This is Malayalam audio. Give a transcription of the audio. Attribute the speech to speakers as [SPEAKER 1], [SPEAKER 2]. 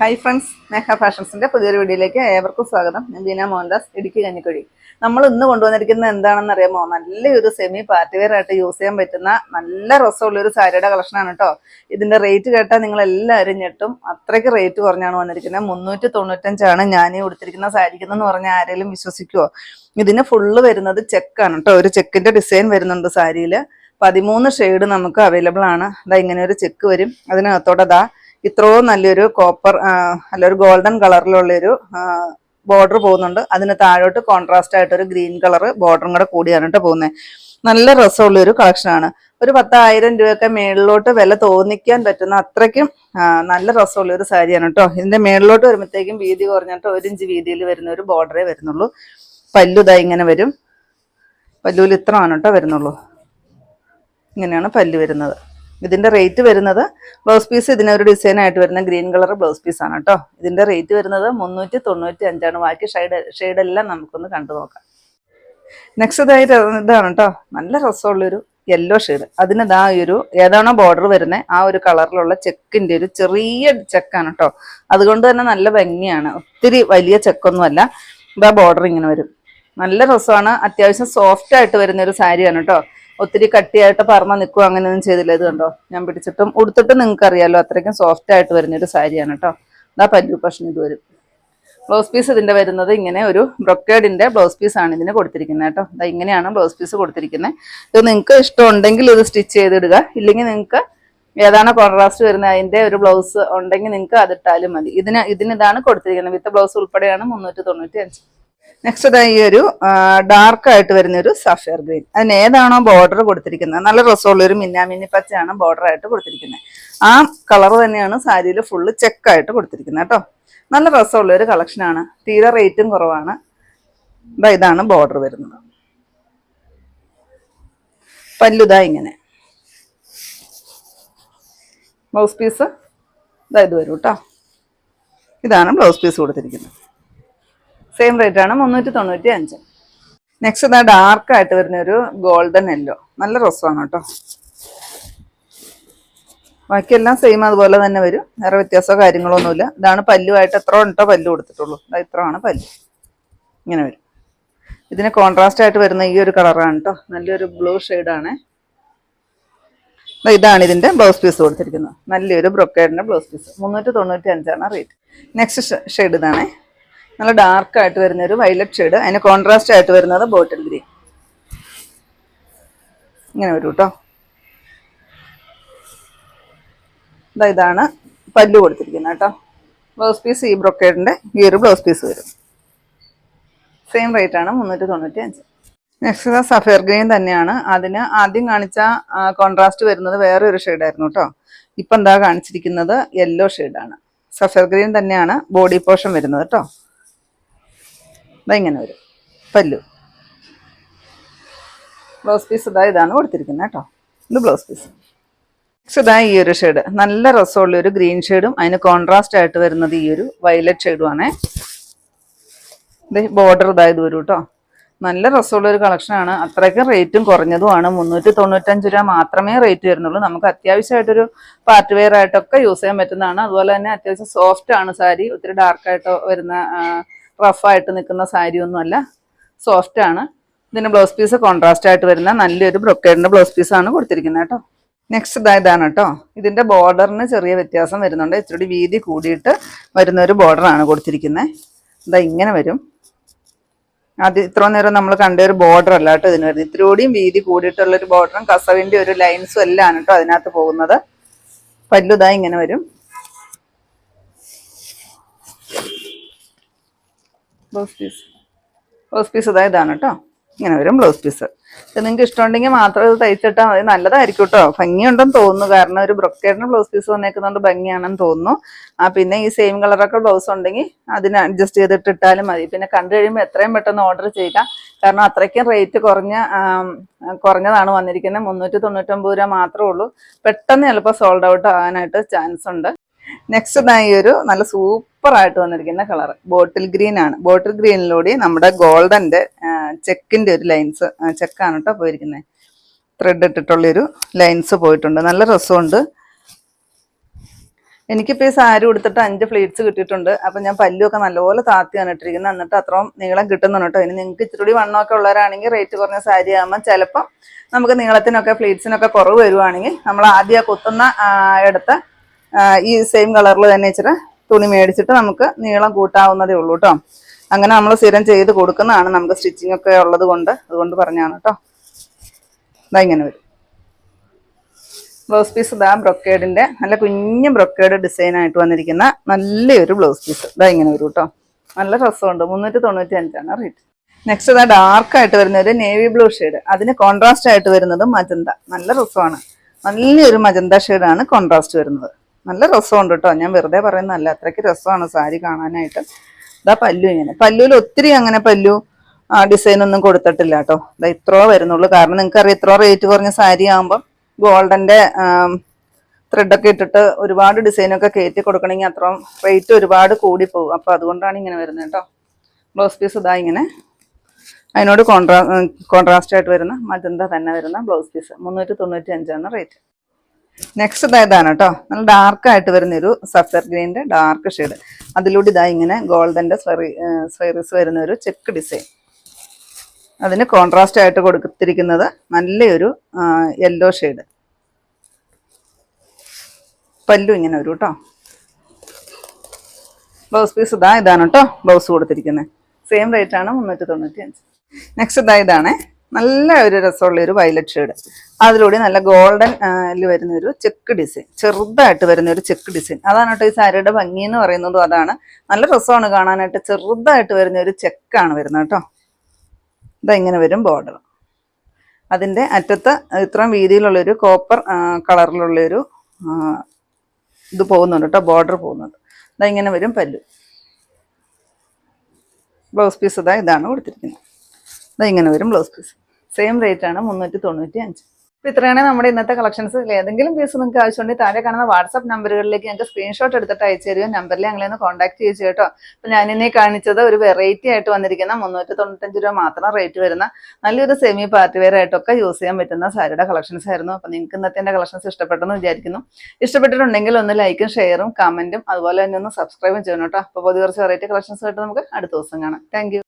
[SPEAKER 1] ഹായ് ഫ്രണ്ട്സ് മേഘ ഫാഷൻസിന്റെ പുതിയൊരു വീഡിയോയിലേക്ക് ഏവർക്കും സ്വാഗതം. ഞാൻ ബീന മോഹൻദാസ് ഇടുക്കി കഞ്ഞിക്കുഴി. നമ്മൾ ഇന്ന് കൊണ്ടുവന്നിരിക്കുന്നത് എന്താണെന്ന് അറിയാമോ നല്ലൊരു സെമി പാർട്ടി വെയർ ആയിട്ട് യൂസ് ചെയ്യാൻ പറ്റുന്ന നല്ല രസമുള്ള ഒരു സാരിയുടെ കളക്ഷനാണ് കേട്ടോ ഇതിന്റെ റേറ്റ് കേട്ടാൽ നിങ്ങൾ എല്ലാവരും ഞെട്ടും. അത്രയ്ക്ക് റേറ്റ് കുറഞ്ഞാണ് വന്നിരിക്കുന്നത്. മുന്നൂറ്റി തൊണ്ണൂറ്റഞ്ചാണ് ഞാൻ കൊടുത്തിരിക്കുന്ന സാരിക്കുന്നതെന്ന് പറഞ്ഞാൽ ആരെങ്കിലും വിശ്വസിക്കുമോ ഇതിന് ഫുള്ള് വരുന്നത് ചെക്കാണ് കേട്ടോ ഒരു ചെക്കിന്റെ ഡിസൈൻ വരുന്നുണ്ട് സാരിയിൽ പതിമൂന്ന് ഷെയ്ഡ് നമുക്ക് അവൈലബിൾ ആണ്. അതാ ഇങ്ങനെ ഒരു ചെക്ക് വരും. അതിനകത്തോടെ ദാ ഇത്രയും നല്ലൊരു കോപ്പർ അല്ല ഒരു ഗോൾഡൻ കളറിലുള്ളൊരു ബോർഡർ പോകുന്നുണ്ട്. അതിന് താഴോട്ട് കോൺട്രാസ്റ്റ് ആയിട്ട് ഒരു ഗ്രീൻ കളർ ബോർഡറും കൂടെ കൂടിയാണ് കേട്ടോ പോകുന്നത് നല്ല രസമുള്ള ഒരു കളക്ഷനാണ് ഒരു പത്തായിരം രൂപയൊക്കെ മേളിലോട്ട് വില തോന്നിക്കാൻ പറ്റുന്ന അത്രയ്ക്കും നല്ല രസമുള്ള ഒരു സാരിയാണ് കേട്ടോ ഇതിന്റെ മേളിലോട്ട് വരുമ്പോഴത്തേക്കും വീതി കുറഞ്ഞിട്ട് ഒരു ഇഞ്ച് വീതിയിൽ വരുന്ന ഒരു ബോർഡറേ വരുന്നുള്ളൂ. പല്ലു ഇതാ ഇങ്ങനെ വരും. പല്ലുവിൽ ഇത്രമാണ് കേട്ടോ വരുന്നുള്ളൂ. ഇങ്ങനെയാണ് പല്ല് വരുന്നത്. ഇതിന്റെ റേറ്റ് വരുന്നത് ബ്ലൗസ് പീസ് ഇതിനൊരു ഡിസൈൻ ആയിട്ട് വരുന്ന ഗ്രീൻ കളർ ബ്ലൗസ് പീസ് ആണ് കേട്ടോ ഇതിന്റെ റേറ്റ് വരുന്നത് മുന്നൂറ്റി തൊണ്ണൂറ്റി അഞ്ചാണ് ബാക്കി ഷെയ്ഡ് ഷെയ്ഡെല്ലാം നമുക്കൊന്ന് കണ്ടു നോക്കാം. നെക്സ്റ്റ് ഇതായിട്ട് ഇതാണ് കേട്ടോ നല്ല രസമുള്ളൊരു യെല്ലോ ഷെയ്ഡ് അതിന് ഇതാ ഒരു ഏതാണോ ബോർഡർ വരുന്നത് ആ ഒരു കളറിലുള്ള ചെക്കിന്റെ ഒരു ചെറിയ ചെക്കാണ് കേട്ടോ അതുകൊണ്ട് തന്നെ നല്ല ഭംഗിയാണ്. ഒത്തിരി വലിയ ചെക്കൊന്നുമല്ല ഇതാ ബോർഡർ ഇങ്ങനെ വരും. നല്ല രസമാണ്. അത്യാവശ്യം സോഫ്റ്റ് ആയിട്ട് വരുന്ന ഒരു സാരിയാണ് കേട്ടോ ഒത്തിരി കട്ടിയായിട്ട് പറമ നിൽക്കുക അങ്ങനെയൊന്നും ചെയ്തില്ല. ഇത് കണ്ടോ? ഞാൻ പിടിച്ചിട്ടും ഉടുത്തിട്ടും നിങ്ങൾക്ക് അറിയാലോ അത്രയ്ക്കും സോഫ്റ്റ് ആയിട്ട് വരുന്ന ഒരു സാരിയാണ് കേട്ടോ അതാ പല്ലു പ്രശ്നം ഇത് വരും. ബ്ലൗസ് പീസ് ഇതിന്റെ വരുന്നത് ഇങ്ങനെ ഒരു ബ്രൊക്കേഡിന്റെ ബ്ലൗസ് പീസ് ആണ് ഇതിന് കൊടുത്തിരിക്കുന്നത് കേട്ടോ. അതാ ഇങ്ങനെയാണ് ബ്ലൗസ് പീസ് കൊടുത്തിരിക്കുന്നത്. ഇത് നിങ്ങൾക്ക് ഇഷ്ടമുണ്ടെങ്കിൽ ഇത് സ്റ്റിച്ച് ചെയ്തിടുക. ഇല്ലെങ്കിൽ നിങ്ങൾക്ക് ഏതാണ് കോൺട്രാസ്റ്റ് വരുന്നത് അതിന്റെ ഒരു ബ്ലൗസ് ഉണ്ടെങ്കിൽ നിങ്ങൾക്ക് അതിട്ടാലും മതി. ഇതിന് ഇതിന് ഇതാണ് കൊടുത്തിരിക്കുന്നത്. വിത്ത് ബ്ലൗസ് ഉൾപ്പെടെയാണ് മുന്നൂറ്റി തൊണ്ണൂറ്റി അഞ്ച് നെക്സ്റ്റ് ഇതാ ഈ ഒരു ഡാർക്ക് ആയിട്ട് വരുന്ന ഒരു സഫയർ ഗ്രീൻ അതിന് ഏതാണോ ബോർഡർ കൊടുത്തിരിക്കുന്നത്. നല്ല രസമുള്ള ഒരു മിന്നാമിന്നി പച്ചയാണ് ബോർഡർ ആയിട്ട് കൊടുത്തിരിക്കുന്നത്. ആ കളർ തന്നെയാണ് സാരിയിൽ ഫുള്ള് ചെക്കായിട്ട് കൊടുത്തിരിക്കുന്നത് കേട്ടോ. നല്ല രസമുള്ള ഒരു കളക്ഷനാണ് തീരെ റേറ്റും കുറവാണ്. ഇതാ ഇതാണ് ബോർഡർ വരുന്നത്. പല്ലുതാ ഇങ്ങനെ. ബ്ലൗസ് പീസ് ഇതാ ഇത് വരും കേട്ടോ. ഇതാണ് ബ്ലൗസ് പീസ് കൊടുത്തിരിക്കുന്നത്. സെയിം റേറ്റ് ആണ് മുന്നൂറ്റി തൊണ്ണൂറ്റി അഞ്ച് നെക്സ്റ്റ് ഇതാ ഡാർക്ക് ആയിട്ട് വരുന്ന ഒരു ഗോൾഡൻ യെല്ലോ നല്ല രസമാണ് കേട്ടോ. ബാക്കിയെല്ലാം സെയിം അതുപോലെ തന്നെ വരും. വേറെ വ്യത്യാസമോ കാര്യങ്ങളൊന്നുമില്ല ഇതാണ് പല്ലുമായിട്ട് എത്ര ഉണ്ടോ പല്ലു കൊടുത്തിട്ടുള്ളൂ. ഇതാ ഇത്രയാണ് പല്ല്. ഇങ്ങനെ വരും. ഇതിന് കോൺട്രാസ്റ്റ് ആയിട്ട് വരുന്ന ഈ ഒരു കളറാണ് കേട്ടോ. നല്ലൊരു ബ്ലൂ ഷെയ്ഡാണ് ഇതാണ് ഇതിന്റെ ബ്ലൗസ് പീസ് കൊടുത്തിരിക്കുന്നത്. നല്ലൊരു ബ്രൊക്കേഡിന്റെ ബ്ലൗസ് പീസ് മുന്നൂറ്റി തൊണ്ണൂറ്റി അഞ്ചാണ് റേറ്റ് നെക്സ്റ്റ് ഷെയ്ഡ് ഇതാണേ. നല്ല ഡാർക്ക് ആയിട്ട് വരുന്ന ഒരു വയലറ്റ് ഷെയ്ഡ് അതിന് കോൺട്രാസ്റ്റ് ആയിട്ട് വരുന്നത് ബോട്ടിൽ ഗ്രീൻ. ഇങ്ങനെ വരും കേട്ടോ ഇതാ ഇതാണ് പല്ലു കൊടുത്തിരിക്കുന്നത് കേട്ടോ. ബ്ലൗസ് പീസ് ഈ ബ്രൊക്കേഡിന്റെ ഈ ഒരു ബ്ലൗസ് പീസ് വരും. സെയിം റേറ്റ് ആണ് മുന്നൂറ്റി തൊണ്ണൂറ്റി അഞ്ച് നെക്സ്റ്റ് സഫയർ ഗ്രീൻ തന്നെയാണ്. അതിന് ആദ്യം കാണിച്ച കോൺട്രാസ്റ്റ് വരുന്നത് വേറെ ഒരു ഷെയ്ഡായിരുന്നു കേട്ടോ ഇപ്പം എന്താ കാണിച്ചിരിക്കുന്നത് യെല്ലോ ഷെയ്ഡാണ് സഫയർ ഗ്രീൻ തന്നെയാണ് ബോഡി പോർഷൻ വരുന്നത് കേട്ടോ ഇങ്ങനെ വരും. പല്ലു. ബ്ലൗസ് പീസ് ഇതാ ഇതാണ് കൊടുത്തിരിക്കുന്നത് കേട്ടോ. ഇത് ബ്ലൗസ് പീസ്. നെക്സ്റ്റ് ഇതാ ഈ ഒരു ഷെയ്ഡ് നല്ല രസമുള്ള ഒരു ഗ്രീൻ ഷെയ്ഡും അതിന് കോൺട്രാസ്റ്റ് ആയിട്ട് വരുന്നത് ഈ ഒരു വയലറ്റ് ഷെയ്ഡും ഇത് ബോർഡർ ഇതാ ഇത് വരും കേട്ടോ. നല്ല രസമുള്ള ഒരു കളക്ഷനാണ് അത്രയ്ക്കും റേറ്റും കുറഞ്ഞതുമാണ് മുന്നൂറ്റി തൊണ്ണൂറ്റഞ്ച് രൂപ മാത്രമേ റേറ്റ് വരുന്നുള്ളൂ. നമുക്ക് അത്യാവശ്യമായിട്ടൊരു പാർട്ടി വെയർ ആയിട്ടൊക്കെ യൂസ് ചെയ്യാൻ പറ്റുന്നതാണ്. അതുപോലെ തന്നെ അത്യാവശ്യം സോഫ്റ്റ് ആണ് സാരി. ഒത്തിരി ഡാർക്കായിട്ടോ വരുന്ന റഫായിട്ട് നിൽക്കുന്ന സാരി ഒന്നുമല്ല. സോഫ്റ്റ് ആണ്. ഇതിന് ബ്ലൗസ് പീസ് കോൺട്രാസ്റ്റ് ആയിട്ട് വരുന്ന നല്ലൊരു ബ്രൊക്കേഡിന്റെ ബ്ലൗസ് പീസാണ് കൊടുത്തിരിക്കുന്നത് കേട്ടോ. നെക്സ്റ്റ് ഇതാ ഇതാണ് കേട്ടോ. ഇതിന്റെ ബോർഡറിന് ചെറിയ വ്യത്യാസം വരുന്നുണ്ട്. ഇച്ചിരി വീതി കൂടിയിട്ട് വരുന്ന ഒരു ബോർഡറാണ് കൊടുത്തിരിക്കുന്നത് ഇതാ ഇങ്ങനെ വരും. അത് ഇത്ര നേരം നമ്മൾ കണ്ട ഒരു ബോർഡർ അല്ല കേട്ടോ ഇതിന് വരുന്നത്. ഇത്രയോടെയും വീതി കൂടിയിട്ടുള്ള ഒരു ബോർഡറും കസവിന്റെ ഒരു ലൈൻസും എല്ലാം കേട്ടോ അതിനകത്ത് പോകുന്നത്. പല്ലുതാ ഇങ്ങനെ വരും. ബ്ലൗസ് പീസ് ബ്ലൗസ് പീസ് ഇതാ ഇതാണ് കേട്ടോ ഇങ്ങനെ വരും ബ്ലൗസ് പീസ് ഇത് നിങ്ങൾക്ക് ഇഷ്ടമുണ്ടെങ്കിൽ മാത്രം ഇത് തയ്ച്ചിട്ടാൽ മതി. നല്ലതായിരിക്കും കേട്ടോ ഭംഗിയുണ്ടെന്ന് തോന്നുന്നു. കാരണം ഒരു ബ്രൊക്കേഡിന് ബ്ലൗസ് പീസ് വന്നേക്കുന്നതുകൊണ്ട് ഭംഗിയാണെന്ന് തോന്നുന്നു. ആ പിന്നെ ഈ സെയിം കളറൊക്കെ ബ്ലൗസ് ഉണ്ടെങ്കിൽ അതിന് അഡ്ജസ്റ്റ് ചെയ്തിട്ട് ഇട്ടാലും മതി. പിന്നെ കണ്ടു കഴിയുമ്പോൾ എത്രയും പെട്ടെന്ന് ഓർഡർ ചെയ്യുക കാരണം അത്രയ്ക്കും റേറ്റ് കുറഞ്ഞ കുറഞ്ഞതാണ് വന്നിരിക്കുന്നത്. മുന്നൂറ്റി തൊണ്ണൂറ്റൊമ്പത് രൂപ മാത്രമേ ഉള്ളൂ. പെട്ടെന്ന് ചിലപ്പോൾ സോൾഡ് ഔട്ട് ആകാനായിട്ട് ചാൻസ് ഉണ്ട്. നെക്സ്റ്റ് ഇതാ ഈ ഒരു നല്ല സൂപ്പർ ആയിട്ട് വന്നിരിക്കുന്ന കളർ ബോട്ടിൽ ഗ്രീൻ ആണ്. ബോട്ടിൽ ഗ്രീനിലൂടെ നമ്മുടെ ഗോൾഡന്റെ ചെക്കിന്റെ ഒരു ലൈൻസ് ചെക്കാണ് കേട്ടോ പോയിരിക്കുന്നത് ത്രെഡ് ഇട്ടിട്ടുള്ള ഒരു ലൈൻസ് പോയിട്ടുണ്ട്. നല്ല രസമുണ്ട്. എനിക്കിപ്പോൾ ഈ സാരി കൊടുത്തിട്ട് അഞ്ച് ഫ്ലീറ്റ്സ് കിട്ടിയിട്ടുണ്ട്. അപ്പം ഞാൻ പല്ലുമൊക്കെ നല്ലപോലെ താത്തിയാണ് ഇട്ടിരിക്കുന്നത് എന്നിട്ട് അത്രയും നീളം കിട്ടുന്നുണ്ട് കേട്ടോ. ഇനി നിങ്ങൾക്ക് ഇച്ചിരി വണ്ണമൊക്കെ ഉള്ളവരാണെങ്കിൽ റേറ്റ് കുറഞ്ഞ സാരി ആകുമ്പോൾ ചിലപ്പം നമുക്ക് നീളത്തിനൊക്കെ ഫ്ലീറ്റ്സിനൊക്കെ കുറവ് വരുവാണെങ്കിൽ നമ്മൾ ആദ്യം കുത്തുന്ന എടുത്ത് ഈ സെയിം കളറിൽ തന്നെ ഇച്ചിരി തുണി മേടിച്ചിട്ട് നമുക്ക് നീളം കൂട്ടാവുന്നതേ ഉള്ളൂ കേട്ടോ അങ്ങനെ നമ്മൾ സ്ഥിരം ചെയ്ത് കൊടുക്കുന്നതാണ് നമുക്ക് സ്റ്റിച്ചിങ് ഒക്കെ ഉള്ളത് കൊണ്ട്. അതുകൊണ്ട് പറഞ്ഞാണ് കേട്ടോ ഇതാ ഇങ്ങനെ വരും. ബ്ലൗസ് പീസ് ഇതാ ബ്രൊക്കേഡിന്റെ നല്ല കുഞ്ഞു ബ്രൊക്കേഡ് ഡിസൈൻ ആയിട്ട് വന്നിരിക്കുന്ന നല്ലൊരു ബ്ലൗസ് പീസ് ഇതാ ഇങ്ങനെ വരും കേട്ടോ നല്ല രസമുണ്ട്. മുന്നൂറ്റി തൊണ്ണൂറ്റി അഞ്ചാണ് റേറ്റ് നെക്സ്റ്റ് ഇതാ ഡാർക്ക് ആയിട്ട് വരുന്ന ഒരു നേവി ബ്ലൂ ഷെയ്ഡ് അതിന് കോൺട്രാസ്റ്റ് ആയിട്ട് വരുന്നത് മജന്ത. നല്ല രസമാണ്. നല്ലൊരു മജന്ത ഷെയ്ഡാണ് കോൺട്രാസ്റ്റ് വരുന്നത്. നല്ല രസമുണ്ട് കേട്ടോ ഞാൻ വെറുതെ പറയുന്നതല്ല. അത്രയ്ക്ക് രസമാണ് സാരി കാണാനായിട്ട്. ഇതാ പല്ലു ഇങ്ങനെ. പല്ലുവിൽ ഒത്തിരി അങ്ങനെ പല്ലു ഡിസൈൻ ഒന്നും കൊടുത്തിട്ടില്ല കേട്ടോ ഇതാ ഇത്രോ വരുന്നുള്ളൂ. കാരണം നിങ്ങൾക്ക് അറിയാം ഇത്രോ റേറ്റ് കുറഞ്ഞ സാരി ആകുമ്പോൾ ഗോൾഡന്റെ ത്രെഡൊക്കെ ഇട്ടിട്ട് ഒരുപാട് ഡിസൈനൊക്കെ കയറ്റി കൊടുക്കണമെങ്കിൽ അത്രയും റേറ്റ് ഒരുപാട് കൂടി പോകും. അപ്പോൾ അതുകൊണ്ടാണ് ഇങ്ങനെ വരുന്നത് കേട്ടോ ബ്ലൗസ് പീസ് ഇതാ ഇങ്ങനെ. അതിനോട് കോൺട്രാ കോൺട്രാസ്റ്റ് ആയിട്ട് വരുന്ന മജന്ത തന്നെ വരുന്ന ബ്ലൗസ് പീസ് മുന്നൂറ്റി തൊണ്ണൂറ്റി അഞ്ചാണ് റേറ്റ് നെക്സ്റ്റ് ഇതാ ഇതാണ് കേട്ടോ നല്ല ഡാർക്ക് ആയിട്ട് വരുന്ന ഒരു സഫർ ഗ്രീന്റെ ഡാർക്ക് ഷെയ്ഡ് അതിലൂടെ ഇതാ ഇങ്ങനെ ഗോൾഡന്റെ സ്വറി സ്വൈറീസ് വരുന്ന ഒരു ചെക്ക് ഡിസൈൻ അതിന് കോൺട്രാസ്റ്റ് ആയിട്ട് കൊടുത്തിരിക്കുന്നത് നല്ലൊരു യെല്ലോ ഷെയ്ഡ് പല്ലു ഇങ്ങനെ ഒരു കേട്ടോ ബ്ലൗസ് പീസ് ഇതാ ഇതാണ് കേട്ടോ ബ്ലൗസ് കൊടുത്തിരിക്കുന്നത് സെയിം റേറ്റ് ആണ് മുന്നൂറ്റി തൊണ്ണൂറ്റി അഞ്ച് നെക്സ്റ്റ് ഇതാ ഇതാണ് നല്ല ഒരു രസമുള്ള ഒരു വയലറ്റ് ഷെയ്ഡ് അതിലൂടെ നല്ല ഗോൾഡൻ വരുന്ന ഒരു ചെക്ക് ഡിസൈൻ ചെറുതായിട്ട് വരുന്ന ഒരു ചെക്ക് ഡിസൈൻ അതാണ് കേട്ടോ ഈ സാരിയുടെ ഭംഗി എന്ന് പറയുന്നതും അതാണ്. നല്ല രസമാണ് കാണാനായിട്ട്. ചെറുതായിട്ട് വരുന്ന ഒരു ചെക്കാണ് വരുന്നത് കേട്ടോ. ഇതാ ഇങ്ങനെ വരും ബോർഡർ അതിന്റെ അറ്റത്ത് ഇത്രയും വീതിയിലുള്ളൊരു കോപ്പർ കളറിലുള്ളൊരു ഇത് പോകുന്നുണ്ട് കേട്ടോ. ബോർഡർ പോകുന്നുണ്ട്. ഇതാ ഇങ്ങനെ വരും പല്ലു. ബ്ലൗസ് പീസ് ഇതാ ഇതാണ് കൊടുത്തിരിക്കുന്നത്. ഇങ്ങനെ വരും ബ്ലൗസ് പീസ് സെയിം റേറ്റ് ആണ് മുന്നൂറ്റി തൊണ്ണൂറ്റി അഞ്ച് അപ്പോൾ ഇത്രയാണ് നമ്മുടെ ഇന്നത്തെ കളക്ഷൻസ് ഏതെങ്കിലും പീസ് നിങ്ങൾക്ക് ആവശ്യമുണ്ടെങ്കിൽ താഴെ കാണുന്ന വാട്സ്ആപ്പ് നമ്പറുകളിലേക്ക് ഞങ്ങൾക്ക് സ്ക്രീൻഷോട്ട് എടുത്തിട്ട് അയച്ചു തരുമോ? നമ്പറിൽ ഞങ്ങളെ ഒന്ന് കോൺടാക്ട് ചെയ്യിച്ചു കേട്ടോ. അപ്പോൾ ഞാനിന്നെ കാണിച്ചത് ഒരു വെറൈറ്റി ആയിട്ട് വന്നിരിക്കുന്ന മുന്നൂറ്റി തൊണ്ണൂറ്റഞ്ച് രൂപ മാത്രം റേറ്റ് വരുന്ന നല്ലൊരു സെമി പാർട്ടി വെയർ ആയിട്ടൊക്കെ യൂസ് ചെയ്യാൻ പറ്റുന്ന സാരിയുടെ കളക്ഷൻസ് ആയിരുന്നു. അപ്പോൾ നിങ്ങൾക്ക് ഇന്നത്തെ എന്റെ കളക്ഷൻസ് ഇഷ്ടപ്പെട്ടെന്ന് വിചാരിക്കുന്നു. ഇഷ്ടപ്പെട്ടിട്ടുണ്ടെങ്കിൽ ഒന്ന് ലൈക്കും ഷെയറും കമന്റും അതുപോലെ തന്നെ ഒന്ന് സബ്സ്ക്രൈബും ചെയ്യണം കേട്ടോ. അപ്പോൾ പുതിയ കുറച്ച് വെറൈറ്റി കളക്ഷൻസ് ആയിട്ട് നമുക്ക് അടുത്ത ദിവസം കാണാം. താങ്ക്